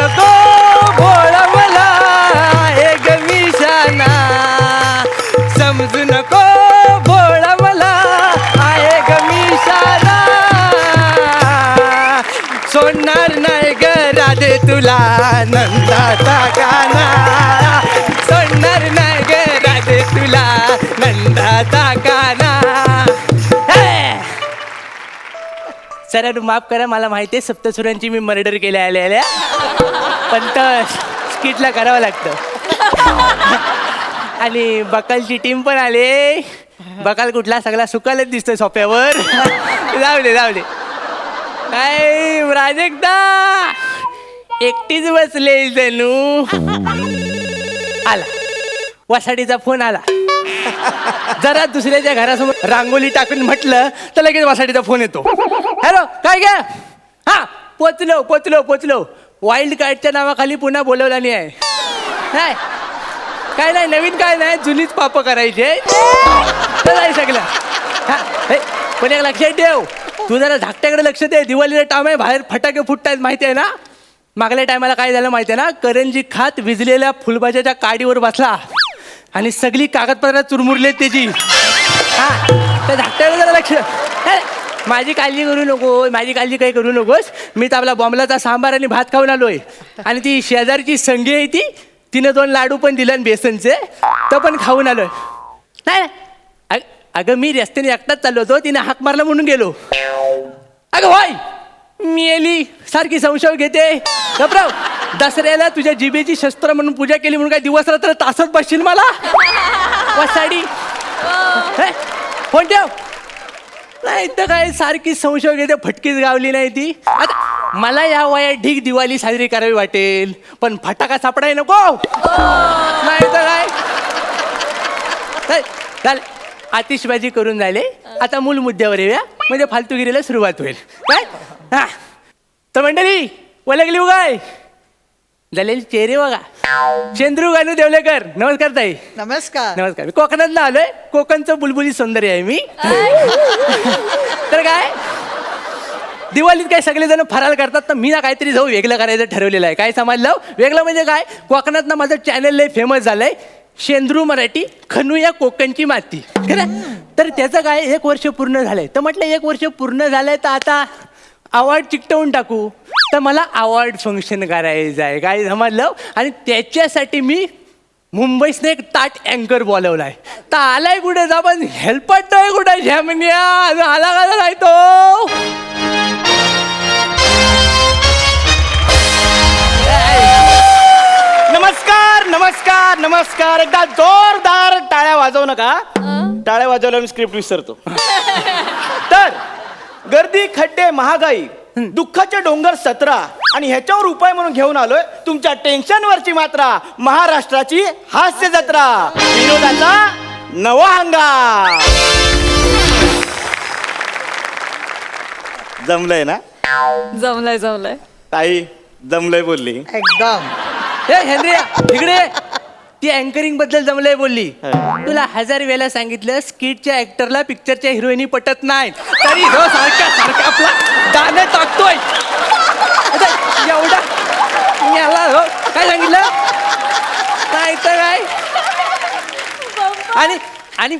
नको भोळ मला हे गमिशाना समजू नको भोळ मला आहे गमिशाना सोडणार नाही ग राधे तुला नंदाचा गाना सर माफ करा मला माहिती आहे सप्तसुरांची मी मर्डर केल्या आल्या आल्या. पण तर स्किटला करावं लागतं. आणि बकालची टीम पण आले. बकाल कुठला? सगळा सुकालच दिसतोय सोप्यावर जाऊ दे जाऊ दे. काय प्राजक्ता! एकटीच बसले जणू. आला. वासाडीचा फोन आला. जरा दुसऱ्याच्या घरासमोर रांगोली टाकून म्हटलं तर लगेच वासाडीचा फोन येतो. हॅलो काय घ्या हा पोचलो पोचलो पोचलो. वाईल्ड कार्डच्या नावाखाली पुन्हा बोलवला नाही आहे. नाही काय नाही नवीन काय नाही जुनीच पाप करायचे. तर आहे सगळं. हा पण एक लक्षात ठेव. तू जरा धाकट्याकडे लक्ष दे. दिवाळीचा टाइम आहे बाहेर फटाके फुटतायत माहिती आहे ना? मागल्या टायमाला काय झालं माहिती आहे ना? करंजी खात विजलेल्या फुलभाज्याच्या काडीवर बसला. आणि सगळी कागदपत्र चुरमुरलेत त्याची. हा त्या धाकट्याकडे जरा लक्ष. माझी काळजी करू नको माझी काळजी काही करू नकोस. मी तर आपला बॉम्बलाचा सांबार आणि भात खाऊन आलोय. आणि ती शेजारची संगी आहे ती तिनं दोन लाडू पण दिले आणि बेसनचे तो पण खाऊन आलोय. नाही अग- अगं मी रस्त्याने एकटाच चाललो होतो तिने हाक मारला म्हणून गेलो. अगं वाय मी येली सारखी संशय घेते. घबराव दसऱ्याला तुझ्या जिबेची शस्त्र म्हणून पूजा केली म्हणून काय दिवस रात्र तासत बसशील मला? फोन ठेव. नाही तर काय सारखी संशय घेते फटकीच गावली नाही ती. आता मला या वयात ढीक दिवाळी साजरी करावी वाटेल पण फटाका सापडाय नको. नाही तर काय? चाल आतिशबाजी आतिषबाजी करून झाले आता मूल मुद्द्यावर येऊया. म्हणजे फालतूगिरीला सुरुवात होईल. काय? हा. तर मंडळी वलगली उगाय. झालेले चेहरे बघा. चंद्रू गानू देवलेकर. नमस्कार ताई. नमस्कार. नमस्कार. मी कोकणात आलोय. कोकणचं बुलबुली सौंदर्य आहे मी. तर काय? दिवाळीत काय सगळेजण फराळ करतात तर मी ना काहीतरी जाऊ वेगळं करायचं ठरवलेलं आहे. काय समजलं वेगळं म्हणजे काय? कोकणात ना माझं चॅनल लय फेमस झालंय. शेंद्रू मराठी खनूया कोकणची माती. खरं तर त्याचं काय? एक वर्ष पूर्ण झालंय. तर म्हटलं एक वर्ष पूर्ण झालंय तर आता अवॉर्ड चिकटवून टाकू. तर मला अवॉर्ड फंक्शन करायचं आहे काय समजलं आणि त्याच्यासाठी मी मुंबईसने एक ताट अँकर बोलवलाय. तर आलाय कुठे? जा पण हेल्पट नाही कुठे? झॅमनिया अजून आला का नाही तो? नमस्कार नमस्कार नमस्कार. एकदा जोरदार टाळ्या वाजवू नका. टाळ्या वाजवल्यावर मी स्क्रिप्ट विसरतो. तर गर्दी खड्डे महागाई. दुःखाचे डोंगर सतरा आणि ह्याच्यावर उपाय म्हणून घेऊन आलोय. तुमच्या टेन्शनवरची मात्रा महाराष्ट्राची हास्य जत्रा. विनोदाचा नवा हंगाम. जमलंय ना? जमलंय जमलंय. ताई जमलंय बोलली. एकदम. हे हेनरी इकडे ये. ती अँकरिंगबद्दल जमलंय बोलली. तुला हजार वेळा सांगितलं स्किटच्या ऍक्टरला पिक्चरच्या हिरोईनी पटत नाही तरी हो सारखा सारखा आपला गाणं टाकतोय आता एवढा याला हो काय सांगितलं? नाही तर काय आणि आणि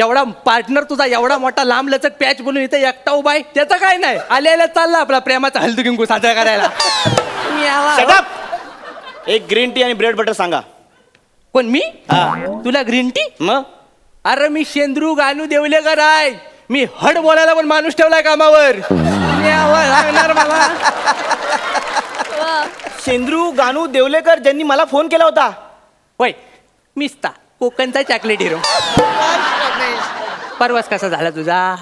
एवढा पार्टनर तुझा एवढा मोठा लांब लचक पॅच बोलून इथे एकटा उभा आहे त्याचं काय नाही. आलेला चालला आपला प्रेमाचा हलदू किंकू साजरा करायला. याला. Shut up! एक ग्रीन टी आणि ब्रेड बटर सांगा. कोण मी? हा. तुला ग्रीन टी मग? अरे मी शेंद्रू गानू देवलेकर आहे मी हड बोलायला पण माणूस ठेवलाय कामावर. लागणार मला. शेंद्रू गानू देवलेकर ज्यांनी मला फोन केला होता. होय. मिस्ता. कोकणचा चॉकलेट हिरो परवास कसा झाला तुझा?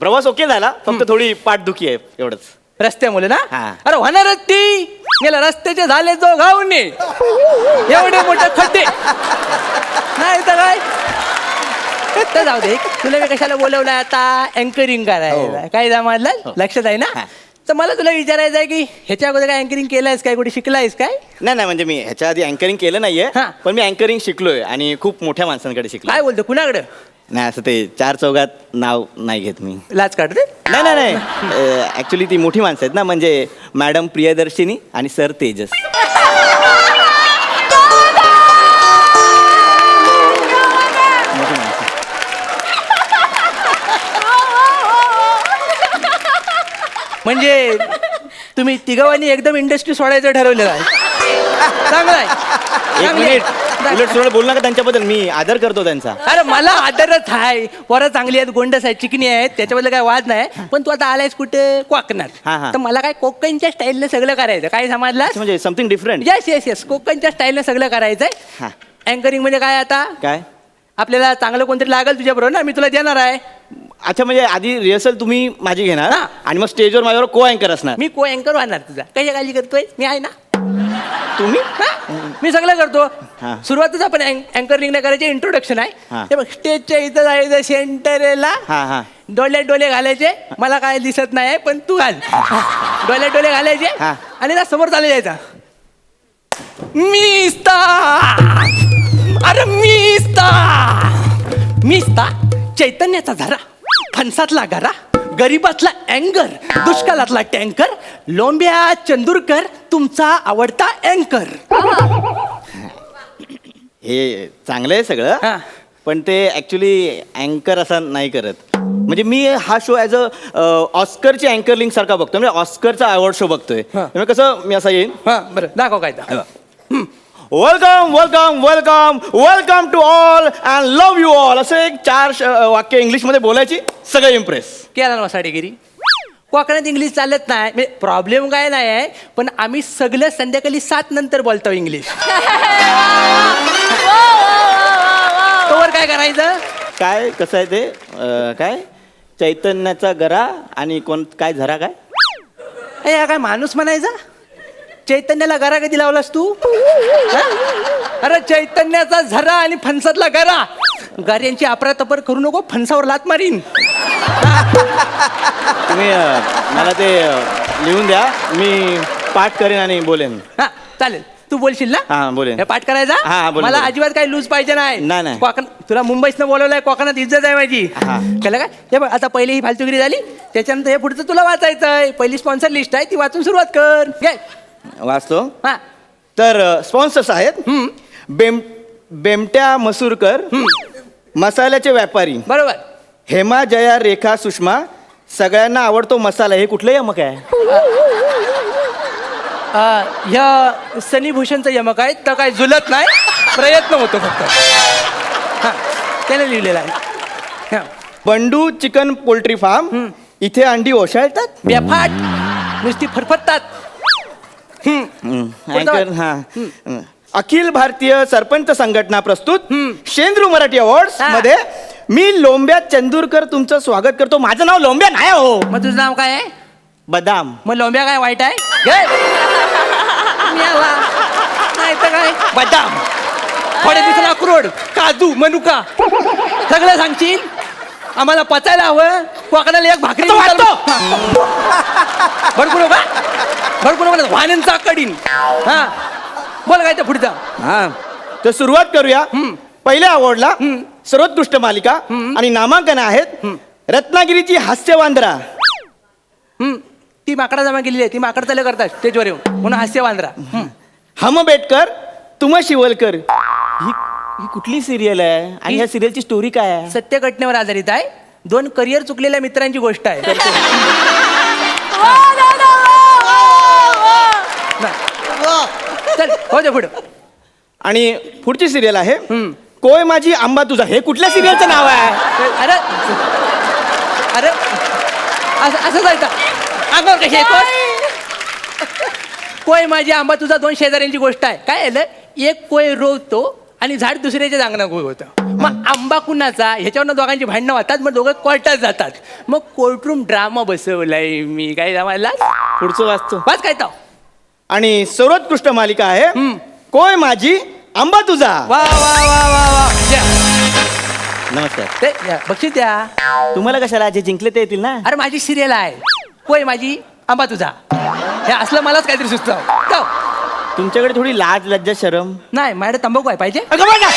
प्रवास ओके झाला. फक्त थोडी पाठदुखी आहे एवढंच. रस्त्यामुळे ना? हा. अरे होणारच ती. गेला रस्त्याचे झाले जो गावने एवढे मोठे खड्डे. नाही तर काय? तर जाऊ दे तुला मी कशाला बोलवलंय आता? अँकरिंग करायला. काय जमाडलं लक्षात आहे ना? हा. तर मला तुला विचारायचं आहे की ह्याच्या अगोदर काय अँकरिंग केलंयस काय? कुठे शिकलायस काय? नाही नाही म्हणजे मी ह्याच्या आधी अँकरिंग केलं नाहीये. हा. पण मी अँकरिंग शिकलोय आणि खूप मोठ्या माणसांकडे शिकलो काय बोलतो? कुणाकडं? नाही असं ते चार चौघात नाव नाही घेत मी. लाच काढते? नाही नाही नाही. ॲक्च्युली ती मोठी माणसं आहेत ना म्हणजे मॅडम प्रियदर्शिनी आणि सर तेजस. म्हणजे तुम्ही तिघांनी एकदम इंडस्ट्री सोडायचं ठरवलेलं आहे. चांगलं आहे. एक. मिनिट उलट सुलट बोल नका त्यांच्याबद्दल. मी आदर करतो त्यांचा. अरे मला आदरच आहे पोरं चांगली आहेत गोंडस आहेत चिकनी आहेत. त्याच्याबद्दल काय वाद नाही. पण तू आता आलायस कुठे? कोकणात. हा. तर मला काय कोकणच्या स्टाईलने सगळं करायचं. काय समजला अच्छा, म्हणजे something different yes yes yes कोकणच्या स्टाईलने सगळं करायचंय. हा. अँकरिंग म्हणजे काय आता? काय? आपल्याला चांगलं कोणतरी लागेल तुझ्या बरोबर ना? मी तुला देणार आहे. अच्छा म्हणजे आधी रिहर्सल तुम्ही माझी घेणार हा. आणि मग स्टेजवर माझ्यावर को अँकर असणार. मी को अँकर होणार तुझा. कशा काळजी करतोय? मी आहे ना? तुम्ही? हा? मी सगळं करतो. हा. सुरुवातच आपण अँकरिंग नाही करायचे इंट्रोडक्शन आहे. ते बघ स्टेजच्या इथं जायचं सेंटरला हा हा. डोल्यात डोले घालायचे. मला काय दिसत नाही पण तू घाल. डोल्यात डोले घालायचे हा. आणि ना समोर चालू जायचा. मिस्ता अरे मिस्ता मिस्ता चैतन्याचा झरा फणसातला गरा गरीबातला अँगर दुष्काळातला टँकर लोंब्या चंदूरकर तुमचा आवडता अँकर हे चांगलं आहे हा. सगळं पण ते ऍक्च्युली अँकर असा नाही करत. म्हणजे मी हा शो ॲज अ ऑस्करची अँकरलिंग सारखा बघतोय. म्हणजे ऑस्करचा अवॉर्ड शो बघतोय. हा. त्यामुळे कसं मी असा येईन? हा बरं. दाखव काय तर. Welcome welcome welcome welcome to all and love you all असं एक चार श- वाक्य इंग्लिशमध्ये बोलायची सगळे इम्प्रेस केला ना साडेगिरी कोकणात इंग्लिश चालत नाही. म्हणजे प्रॉब्लेम काय नाही आहे पण आम्ही सगळं संध्याकाळी सात नंतर बोलतो इंग्लिश तोवर काय करायचं? काय कसं आहे ते? अं, काय? चैतन्याचा गरा आणि कोण काय झरा काय? ए हा काय माणूस म्हणायचा? चैतन्याला गरा कधी लावलास तू? हा? अरे चैतन्याचा झरा आणि फणसातला गरा. गाऱ्यांची अपरातपर करू नको फणसावर लात मारीन. तुम्ही अं, मला ते अं, लिहून द्या. मी पाठ करेन आणि बोलेन. हा चालेल. तू बोलशील ना? हा बोलेन. हे पाठ करायचा? हा, मला. अजिबात काही लूज पाहिजे नाही. नाही, नाही. कोकण तुला मुंबईतनं बोलवलंय कोकणात इज्जत आहे माझी. हा. कळलं काय? हे बघ आता पहिली ही फालतुगिरी झाली. त्याच्यानंतर हे पुढचं तुला वाचायचं आहे पहिली स्पॉन्सर लिस्ट आहे ती वाचून सुरुवात कर. घे. वाचतो? हा. तर स्पॉन्सर्स आहेत. बेम बेमट्या मसूरकर मसाल्याचे व्यापारी. बरोबर. हेमा जया रेखा सुषमा सगळ्यांना आवडतो मसाला. हे कुठलं यमक आहे? ह्या सनी भूषणचं यमक आहे. तर काय झुलत नाही. प्रयत्न होतो फक्त. हा त्याने लिहिलेलं आहे. हा. Bandu chicken poultry farm. इथे अंडी ओशाळतात? बेफाट. नुसती फरफटतात हम्म. कोणता? अँकर हा. अखिल भारतीय सरपंच संघटना प्रस्तुत शेंद्रू मराठी अवॉर्ड्स हा. मध्ये मी लोंब्या चंदूरकर तुमचं स्वागत करतो. माझं नाव लोंब्या नाही हो. मग तुझं नाव काय आहे? बदाम. मग लोंब्या काय वाईट आहे? घे. मेला. नाही तर काय? बदाम. अक्रोड काजू मनुका. सगळं सांगशील? आम्हाला पचायला हवं. कोकणाला एक भाकरी वाटतो. भरपूर का भरपूर वाहनांचा कडीन हा. बोल काय तर पुढचा? हा तर सुरुवात करूया. पहिल्या अवॉर्डला सर्वोत्कृष्ट मालिका आणि नामांकन आहेत रत्नागिरीची हास्य वांद्रा हम्म. ती माकडा जमा केलेली आहे. ती माकड चालू करतात. स्टेजवर येऊन. म्हणून हास्य वांद्रा हम्म. हम बेटकर तुम शिवलकर. ही ही कुठली सिरियल आहे? आणि या सिरियलची स्टोरी काय आहे? सत्य घटनेवर आधारित आहे. दोन करिअर चुकलेल्या मित्रांची गोष्ट आहे. चल हो दे पुढं. आणि पुढची सिरियल आहे कोय माझी आंबा तुझा? हे कुठल्या सिरियलचं नाव आहे? अरे अरे असं असं जायचं अंगावर कशी येतोय कोय माझी आंबा तुझा दोन शेजाऱ्यांची गोष्ट आहे. काय झालं एक कोय रोवतो आणि झाड दुसऱ्याच्या जांगणा कोय होतं. मग आंबा कुणाचा? ह्याच्यावरनं दोघांची भांडणं होतात मग दोघं कोर्टात जातात. मग कोर्टरूम ड्रामा बसवलाय मी. काय जमायला पुढचं वाचतो. बस काय तो? आणि सर्वोत्कृष्ट मालिका आहे. कोय माझी? आंबा तुझा. वा वा वा वा वा. नमस्कार. ते द्या, बक्षीस द्या. तुम्हाला कशाला जे जिंकले ते येतील ना? अरे माझी सिरियल आहे. कोय माझी? आंबा तुझा. हे असलं मलाच काहीतरी सुचतं. जाऊ. तुमच्याकडे थोडी लाज लज्जा शरम. नाही माझ्याकडे तंबाखू आहे. पाहिजे? अगं बघा.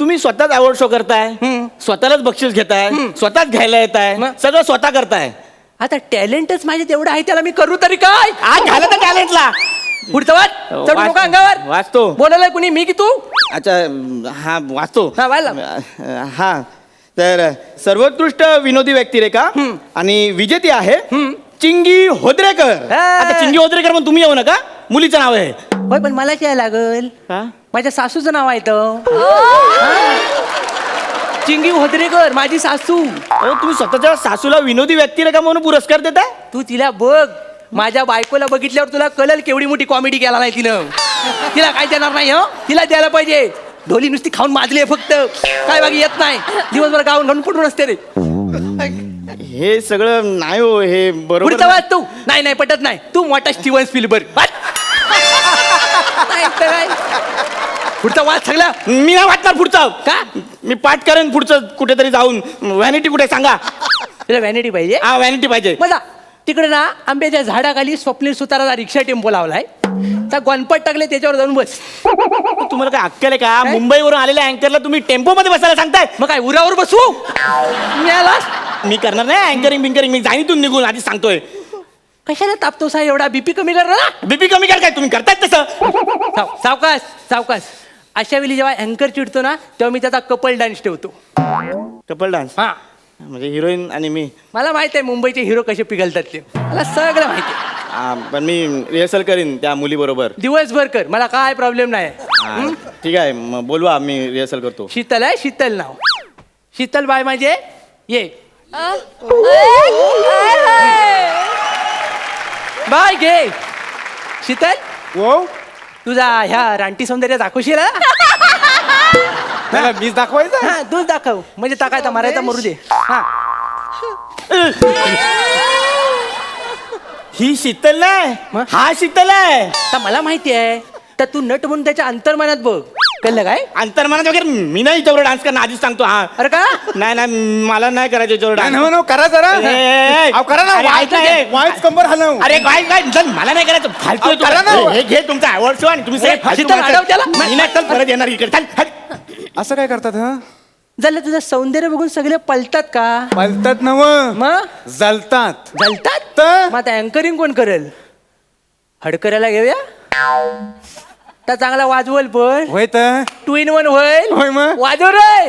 तुम्ही स्वतःच अवॉर्ड शो करताय. स्वतःलाच बक्षीस घेताय. स्वतःच घ्यायला येत आहे मग? सगळं स्वतः करताय. आता टॅलेंटच माझे तेवढं आहे त्याला मी करू तरी काय? आज घाला तर टॅलेंटला पुढचं वाच. चढू वाच- नका अंगावर. वाचतो. बोलायला कुणी मी की तू? अच्छा हा वाचतो. हा, वाच हा. तर सर्वोत्कृष्ट विनोदी व्यक्तिरेखा आणि विजेती आहे चिंगी होद्रेकर. हा. आता चिंगी होद्रेकर पण तुम्ही येऊ नका. मुलीचं नाव आहे. होय पण मला काय लागल? का? माझ्या सासूचं नाव आहे तर चिंगी होद्रेकर माझी सासू. अहो तुम्ही स्वतःच्या सासूला विनोदी व्यक्तिरेखा म्हणून पुरस्कार देताय? तू तिला बघ. माझ्या बायकोला बघितल्यावर तुला कळल केवढी मोठी कॉमेडी केला नाही तिनं. तिला काय देणार नाही हो? तिला द्यायला पाहिजे. ढोली नुसती खाऊन माजली आहे फक्त. काय बाकी येत नाही. दिवसभर गाऊन घालून पडून असते रे. हे सगळं नाही हो हे बरोबर पुढचा वाच तू. नाही नाही पटत नाही. तू मोठा स्टीवन स्पिलबर्ग वाच. नाही तर काय. पुढचा वाच सगळा मी नाही वाचणार पुढचं. का? मी पाठ करेन पुढचं कुठेतरी जाऊन. व्हॅनिटी कुठे सांगा? तुला व्हॅनिटी पाहिजे? हा व्हॅनिटी पाहिजे. मजा तिकडे ना आंब्याच्या झाडाखाली स्वप्नील सुताराचा रिक्षा टेम्पो लावलाय. त्या गणपत टाकले त्याच्यावर जाऊन बस. तुम्हाला काय अक्कल आहे का? मुंबईवरून आलेल्या अँकरला तुम्ही टेम्पो मध्ये बसायला सांगताय. मग काय उरावर बसू? मिळालास मी करणार नाही अँकरिंग बिंकरिंग. मी जाईन इथून निघून आधी सांगतोय. कशाला तापतो सा एवढा? बीपी कमी कर ना? बीपी कमी कर काय तुम्ही करताय तसं. साव- सावकाश सावकाश. अशा वेळी जेव्हा अँकर चिडतो ना तेव्हा मी त्याचा कपल डान्स ठेवतो. कपल डान्स हा. म्हणजे हिरोईन आणि मी? मला माहीत आहे मुंबईचे हिरो कसे पिघलतात ते. मला सगळं माहिती आहे. हा, पण मी रिहर्सल करीन त्या मुली बरोबर दिवसभर कर मला काय प्रॉब्लेम नाही. ठीक आहे मग बोलवा मी रिहर्सल करतो. शीतल आहे शीतल नाव. शीतल बाय माझे ये. बाय घे. शीतल? वो तुझा ह्या रानटी सौंदर्य दाखवशील हा? त्याला मीच दाखवायचं हा तूच दाखव. म्हणजे टाकायचा मारायचा मरू दे. हा. ही शीतल नाही मग? हा शीतल आहे. मला माहिती आहे तर तू नट म्हणून त्याच्या अंतर्मनात बघ. कळलं काय अंतर्मनात वगैरे मी नाही याच्यावर डान्स करणार आधीच सांगतो हा अरे का नाही नाही मला नाही करायचं याच्यावर नाही, डान्स no, करा जरा ए. अहो, करा ना अरे, ऐक. वाईच कंबर हलव अरे काय काय चल मला नाही करायचं फालतू आहे अहो, करा तू. ना. हे घे तुमचा अवॉर्ड शो आणि तुम्ही सगळे ए, फालतू शीतल, माणसं. अडव त्याला. मी नाही चल परत येणार इकडे चल हट. असं काय करतात हा झालं तुझं सौंदर्य बघून सगळे पलतात का पलतात नव मग जलतात जलतात तर? मग आता अँकरिंग कोण करेल हडकऱ्याला घेऊया तर चांगला वाजवल पण होय तर टू इन वन होईल होय मग. वाजव रे.